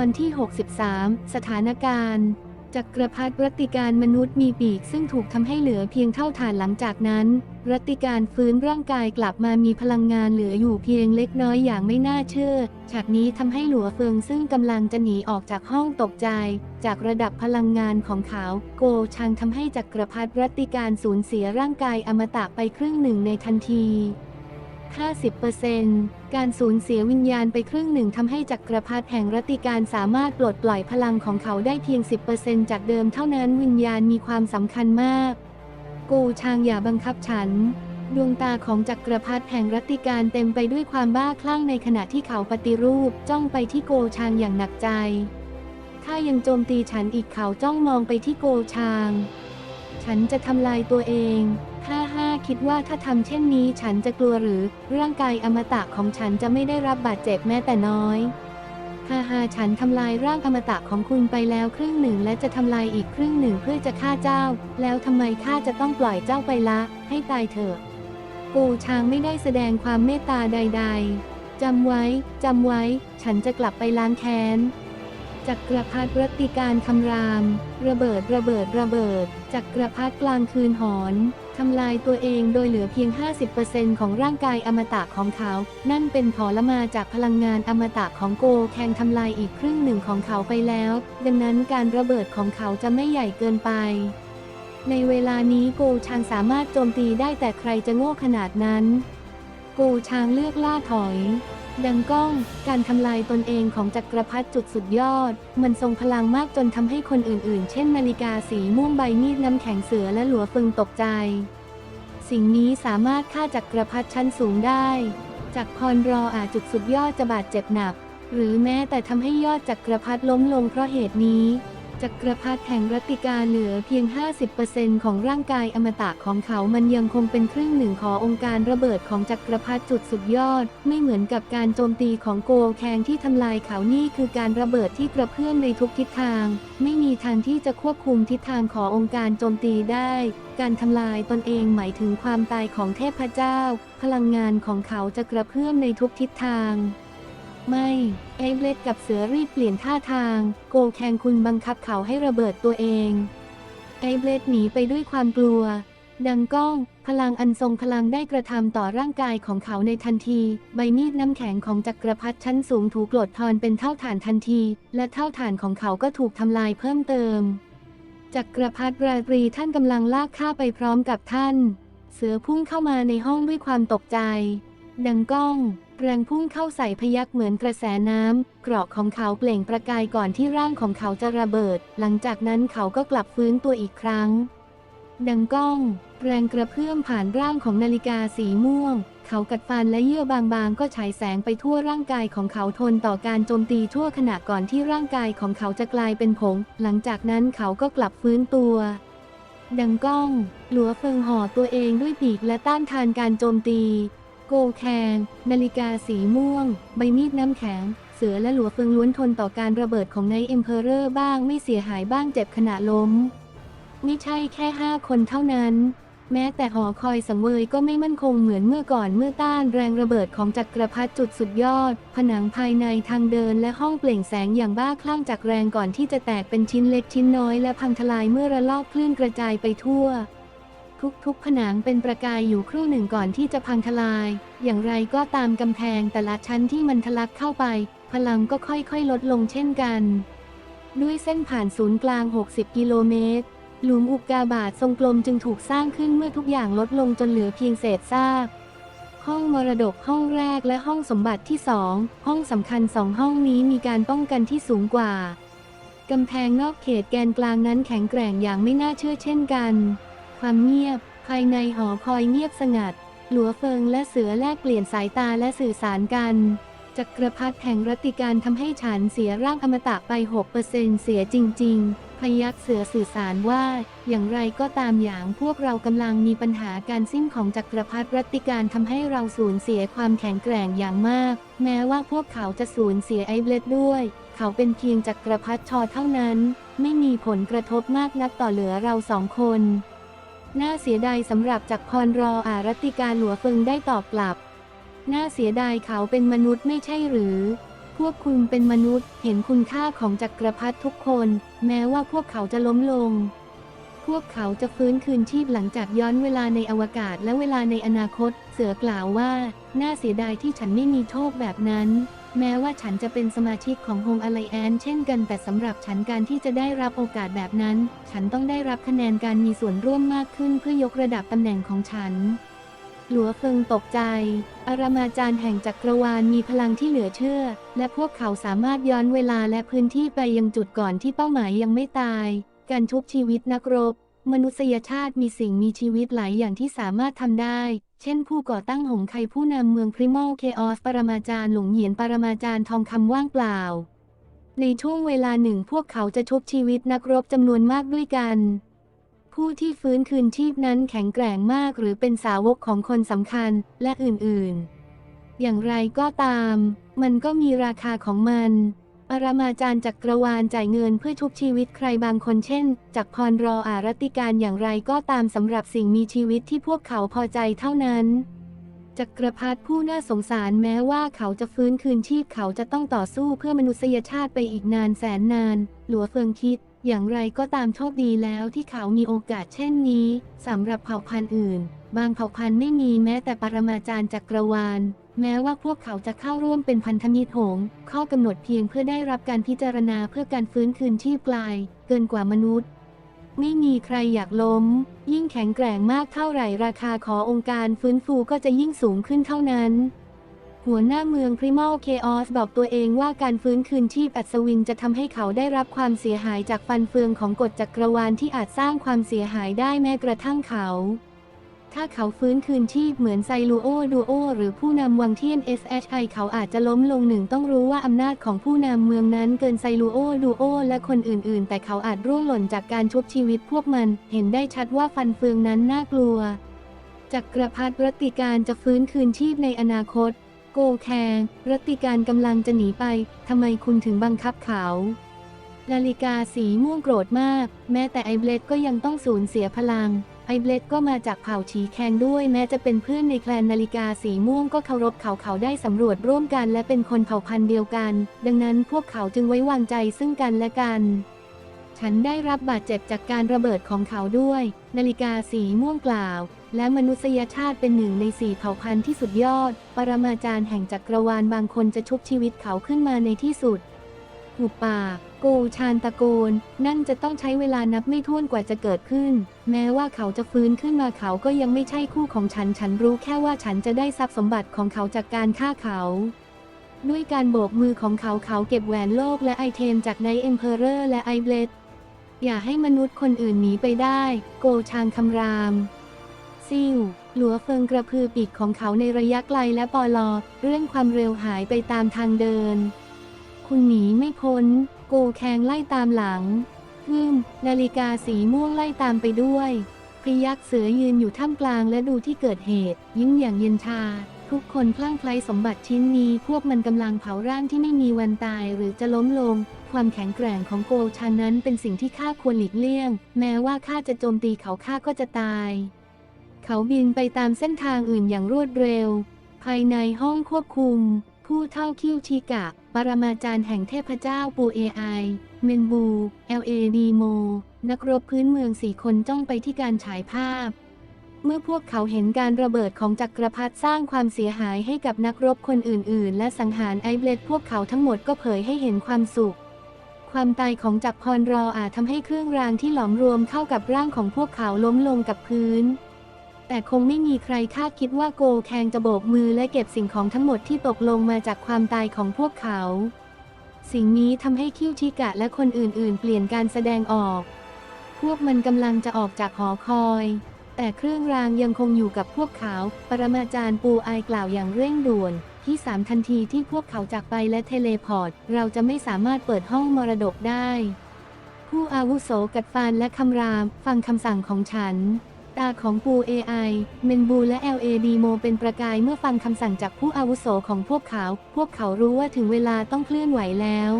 ตอนที่ 63 สถานการณ์ จักรพรรดิรัติการมนุษย์มีปีกซึ่งถูกทำให้เหลือเพียงเท่าฐานหลังจากนั้น รัติการฟื้นร่างกายกลับมามีพลังงานเหลืออยู่เพียงเล็กน้อยอย่างไม่น่าเชื่อ ฉากนี้ทำให้หลัวเฟิงซึ่งกำลังจะหนีออกจากห้องตกใจ จากระดับพลังงานของเขาโกชังทำให้จักรพรรดิรัติการสูญเสียร่างกายอมตะไปครึ่งหนึ่งในทันที 50%การสูญเสียวิญญาณไปครึ่งหนึ่งทำให้จักรพรรดิแห่งรัติการสามารถปลดปล่อยพลังของเขาได้เพียง 10%จากเดิมเท่านั้นวิญญาณมีความสำคัญมากโกชางอย่าบังคับฉัน ดวงตาของจักรพรรดิแห่งรัติการเต็มไปด้วยความบ้าคลั่งในขณะที่เขาปฏิรูปจ้องไปที่โกชางอย่างหนักใจ ถ้ายังโจมตีฉันอีกเขาจ้องมองไปที่โกชาง ฉันจะทำลายตัวเอง ห้าห้าคิดว่าถ้าทำเช่นนี้ฉันจะกลัวหรือร่างกายอมตะของฉันจะไม่ได้รับบาดเจ็บแม้แต่น้อยฮ่าฮ่าฉันทำลายร่างอมตะของคุณไปแล้วครึ่งหนึ่งและจะทำลายอีกครึ่งหนึ่งเพื่อจะฆ่าเจ้า แล้วทำไมข้าจะต้องปล่อยเจ้าไปละ ให้ตายเถอะ กูช้างไม่ได้แสดงความเมตตาใด ๆจำไว้จำไว้ ฉันจะกลับไปล้างแค้นจักรพรรดิรัตติการคำราม ระเบิดระเบิดระเบิดจักรพรรดิกลางคืนหอน ทำลายตัวเองโดยเหลือเพียง 50%ของร่างกายอมตะของเขา นั่นเป็นผลมาจากพลังงานอมตะของโกแคงทำลายอีกครึ่งหนึ่งของเขาไปแล้ว ดังนั้นการระเบิดของเขาจะไม่ใหญ่เกินไป ในเวลานี้โกชางสามารถโจมตีได้แต่ใครจะโง่ขนาดนั้น โกชางเลือกล่าถอย ดังก้อง การทำลายตนเองของจักรพรรดิจุดสุดยอด มันทรงพลังมากจนทำให้คนอื่นๆ เช่นนาฬิกาสีม่วงใบมีดน้ำแข็งเสือและหลัวฟึงตกใจ สิ่งนี้สามารถฆ่าจักรพรรดิชั้นสูงได้ จากพรรออาจจุดสุดยอดจะบาดเจ็บหนัก หรือแม้แต่ทำให้ยอดจักรพรรดิล้มลงเพราะเหตุนี้ จักรพรรดิแห่งรัติกาเหลือเพียง 50%ของร่างกายอมตะของเขามันยังคงเป็นครึ่งหนึ่งขององค์การระเบิดของจักรพรรดิจุดสุดยอด ไม่เหมือนกับการโจมตีของโกแคงที่ทำลายเขานี่คือการระเบิดที่กระเพื่อมในทุกทิศทาง ไม่มีทางที่จะควบคุมทิศทางขององค์การโจมตีได้ การทำลายตนเองหมายถึงความตายของเทพเจ้า พลังงานของเขาจะกระเพื่อมในทุกทิศทาง ไม่เอเบลดกับเสือรีบเปลี่ยนท่าทาง โกแคงคุณบังคับเขาให้ระเบิดตัวเองเอเบลดหนีไปด้วยความกลัว ดังก้อง พลังอันทรงพลังได้กระทำต่อร่างกายของเขาในทันที ใบมีดน้ำแข็งของจักรพรรดิชั้นสูงถูกกลดทอนเป็นเท่าฐานทันที และเท่าฐานของเขาก็ถูกทำลายเพิ่มเติม จักรพรรดิราตรีท่านกำลังลากข้าไปพร้อมกับท่าน เสือพุ่งเข้ามาในห้องด้วยความตกใจ ดังก้อง แรงพุ่งเข้าใส่พยักเหมือนกระแสน้ำเกราะของเขาเปล่งประกายก่อนที่ร่างของเขาจะระเบิด หลังจากนั้นเขาก็กลับฟื้นตัวอีกครั้ง ดังก้อง แรงกระเพื่อมผ่านร่างของนาฬิกาสีม่วง เขากัดฟันและเยื่อบางๆ ก็ฉายแสงไปทั่วร่างกายของเขาทนต่อการโจมตีทั่วขณะก่อนที่ร่างกายของเขาจะกลายเป็นผง หลังจากนั้นเขาก็กลับฟื้นตัวดังก้อง หลัวเฟิงห่อตัวเองด้วยปีกและต้านทานการโจมตี โกแคงนาฬิกาสีม่วง ใบมีดน้ำแข็ง เสือและหลัวเฟิงล้วนทนต่อการระเบิดของไนท์เอ็มเพอเรอร์บ้างไม่เสียหายบ้างเจ็บขณะล้ม ไม่ใช่แค่ห้าคนเท่านั้น แม้แต่หอคอยสังเวยก็ไม่มั่นคงเหมือนเมื่อก่อนเมื่อต้านแรงระเบิดของจักรพรรดิจุดสุดยอด ผนังภายในทางเดินและห้องเปล่งแสงอย่างบ้าคลั่งจากแรงก่อนที่จะแตกเป็นชิ้นเล็กชิ้นน้อยและพังทลายเมื่อระลอกคลื่นกระจายไปทั่ว ทุกๆ ผนังเป็นประกายอยู่ครู่หนึ่งก่อนที่จะพังทลาย อย่างไรก็ตามกำแพงแต่ละชั้นที่มันทะลักเข้าไป พลังก็ค่อยๆ ลดลงเช่นกัน ด้วยเส้นผ่านศูนย์กลาง 60 กิโลเมตร หลุมอุกกาบาตทรงกลมจึงถูกสร้างขึ้นเมื่อทุกอย่างลดลงจนเหลือเพียงเศษซาก ห้องมรดกห้องแรกและห้องสมบัติที่สอง ห้องสำคัญสองห้องนี้มีการป้องกันที่สูงกว่ากำแพงนอกเขตแกนกลางนั้นแข็งแกร่งอย่างไม่น่าเชื่อเช่นกัน ความเงียบ ภายในหอคอยเงียบสงัด หลัวเฟิงและเสือแลกเปลี่ยนสายตาและสื่อสารกันจักรพรรดิแห่งรัติการทำให้ฉันเสียร่างอมตะไป 6%เสียจริง ๆ พยักเสือสื่อสารว่า อย่างไรก็ตามอย่างพวกเรากำลังมีปัญหาการสิ้นของจักรพรรดิรัตติการทำให้เราสูญเสียความแข็งแกร่งอย่างมาก แม้ว่าพวกเขาจะสูญเสียไอเบลดด้วย เขาเป็นเพียงจักรพรรดิชอเท่านั้น ไม่มีผลกระทบมากนักต่อเหลือเราสองคน น่าเสียดายสำหรับจักรพรรออารัติการหลัวเฟิงได้ตอบกลับ น่าเสียดายเขาเป็นมนุษย์ไม่ใช่หรือ พวกคุณเป็นมนุษย์เห็นคุณค่าของจักรพรรดิทุกคน แม้ว่าพวกเขาจะล้มลง พวกเขาจะฟื้นคืนชีพหลังจากย้อนเวลาในอวกาศและเวลาในอนาคต เสือกล่าวว่า น่าเสียดายที่ฉันไม่มีโชคแบบนั้น แม้ว่าฉันจะเป็นสมาชิกของ Home Alliance เช่นกันแต่สำหรับฉันการที่จะได้รับโอกาสแบบนั้น ฉันต้องได้รับคะแนนการมีส่วนร่วมมากขึ้นเพื่อยกระดับตำแหน่งของฉันหลัวเฟิงตกใจ อารามาจารย์แห่งจักรวาลมีพลังที่เหลือเชื่อ และพวกเขาสามารถย้อนเวลาและพื้นที่ไปยังจุดก่อนที่เป้าหมายยังไม่ตาย การชุบชีวิตนักรบ มนุษยชาติมีสิ่งมีชีวิตหลายอย่างที่สามารถทำได้ เช่นผู้ก่อตั้งหงไคผู้นำเมืองพริมอลเคออส ปรมาจารย์หลงเหยียนปรมาจารย์ทองคำว่างเปล่า ในช่วงเวลาหนึ่งพวกเขาจะชุบชีวิตนักรบจำนวนมากด้วยกัน ผู้ที่ฟื้นคืนชีพนั้นแข็งแกร่งมากหรือเป็นสาวกของคนสำคัญและอื่นๆ อย่างไรก็ตาม มันก็มีราคาของมัน ปรมาจารย์จักรวาลจ่ายเงินเพื่อชุบชีวิตใครบางคนเช่นจากพรรออารติการอย่างไรก็ตามสำหรับสิ่งมีชีวิตที่พวกเขาพอใจเท่านั้น จักรพรรดิผู้น่าสงสารแม้ว่าเขาจะฟื้นคืนชีพเขาจะต้องต่อสู้เพื่อมนุษยชาติไปอีกนานแสนนาน หลัวเฟิงคิด อย่างไรก็ตามโชคดีแล้วที่เขามีโอกาสเช่นนี้สำหรับเผ่าพันธุ์อื่น บางเผ่าพันธุ์ไม่มีแม้แต่ปรมาจารย์จักรวาล แม้ว่าพวกเขาจะเข้าร่วมเป็นพันธมิตรหงข้อกำหนดเพียงเพื่อได้รับการพิจารณาเพื่อการฟื้นคืนชีพไกลเกินกว่ามนุษย์ ไม่มีใครอยากล้ม ยิ่งแข็งแกร่งมากเท่าไหร่ราคาขอองค์การฟื้นฟูก็จะยิ่งสูงขึ้นเท่านั้น หัวหน้าเมืองพริมอลเคออสบอกตัวเองว่าการฟื้นคืนชีพอัศวินจะทำให้เขาได้รับความเสียหายจากฟันเฟืองของกฎจักรวาลที่อาจสร้างความเสียหายได้แม้กระทั่งเขา ถ้าเขาฟื้นคืนชีพเหมือนไซลูโอดูโอหรือผู้นำวังเทียน SHI เขาอาจจะล้มลงหนึ่งต้องรู้ว่าอำนาจของผู้นำเมืองนั้นเกินไซลูโอดูโอและคนอื่นๆ แต่เขาอาจร่วงหล่นจากการชุบชีวิตพวกมัน เห็นได้ชัดว่าฟันเฟืองนั้นน่ากลัว จักรพรรดิรัติการจะฟื้นคืนชีพในอนาคต โกแคงรัตติการกำลังจะหนีไปทำไมคุณถึงบังคับเขานาฬิกาสีม่วงโกรธมาก แม้แต่ไอเบลดก็ยังต้องสูญเสียพลัง ไอเบลดก็มาจากเผ่าฉีแคงด้วยแม้จะเป็นเพื่อนในแคลนนาฬิกาสีม่วงก็เคารพเขาเขาได้สำรวจร่วมกันและเป็นคนเผ่าพันธุ์เดียวกัน ดังนั้นพวกเขาจึงไว้วางใจซึ่งกันและกัน ฉันได้รับบาดเจ็บจากการระเบิดของเขาด้วย นาฬิกาสีม่วงกล่าว และมนุษยชาติเป็นหนึ่งในสี่เผ่าพันธุ์ที่สุดยอด ปรมาจารย์แห่งจักรวาลบางคนจะชุบชีวิตเขาขึ้นมาในที่สุดหุบปาก โกชานตะโกน นั่นจะต้องใช้เวลานับไม่ถ้วนกว่าจะเกิดขึ้น แม้ว่าเขาจะฟื้นขึ้นมาเขาก็ยังไม่ใช่คู่ของฉัน ฉันรู้แค่ว่าฉันจะได้ทรัพย์สมบัติของเขาจากการฆ่าเขา ด้วยการโบกมือของเขาเขาเก็บแหวนโลกและไอเทมจากไนเอ็มเพอเรอร์และไอเบลดอย่าให้มนุษย์คนอื่นหนีไปได้ โกชางคำราม ซิ่วหลัวเฟิงกระพือปีกของเขาในระยะไกลและปอลอเรื่องความเร็วหายไปตามทางเดิน คุณหนีไม่พ้น โกแคงไล่ตามหลังฮึมนาฬิกาสีม่วงไล่ตามไปด้วยพยักษ์เสือยืนอยู่ท่ามกลางและดูที่เกิดเหตุ ยิ้มอย่างเย็นชา ทุกคนคลั่งไคล้สมบัติชิ้นนี้ พวกมันกำลังเผาร่างที่ไม่มีวันตายหรือจะล้มลง ความแข็งแกร่งของโกชานั้นเป็นสิ่งที่ข้าควรหลีกเลี่ยง แม้ว่าข้าจะโจมตีเขาข้าก็จะตาย เขาบินไปตามเส้นทางอื่นอย่างรวดเร็ว ภายในห้องควบคุม ผู้เท่าคิวชิกะ รมาจารย์แห่งเทพเจ้าปูเอไอเมนบู LAD โม นักรบพื้นเมืองสี่คนจ้องไปที่การฉายภาพ เมื่อพวกเขาเห็นการระเบิดของจักรพรรดิสร้างความเสียหายให้กับนักรบคนอื่น ๆ และสังหารไอเบลดพวกเขาทั้งหมดก็เผยให้เห็นความสุข ความตายของจักรพรรออาจทำให้เครื่องรางที่หลอมรวมเข้ากับร่างของพวกเขาล้มลงกับพื้น แต่คงไม่มีใครคาดคิดว่าโกแคงจะโบกมือและเก็บสิ่งของทั้งหมดที่ตกลงมาจากความตายของพวกเขา สิ่งนี้ทำให้คิวชิกะและคนอื่นๆ เปลี่ยนการแสดงออก พวกมันกำลังจะออกจากหอคอย แต่เครื่องรางยังคงอยู่กับพวกเขา ปรมาจารย์ปูอายกล่าวอย่างเร่งด่วนที่สามทันทีที่พวกเขาจากไปและเทเลพอร์ต เราจะไม่สามารถเปิดห้องมรดกได้ ผู้อาวุโสกัดฟันและคำราม ฟังคำสั่งของฉัน ตาของปู AI เมนบูและ LAD โมเป็นประกายเมื่อฟังคำสั่งจากผู้อาวุโสของพวกเขา พวกเขารู้ว่าถึงเวลาต้องเคลื่อนไหวแล้ว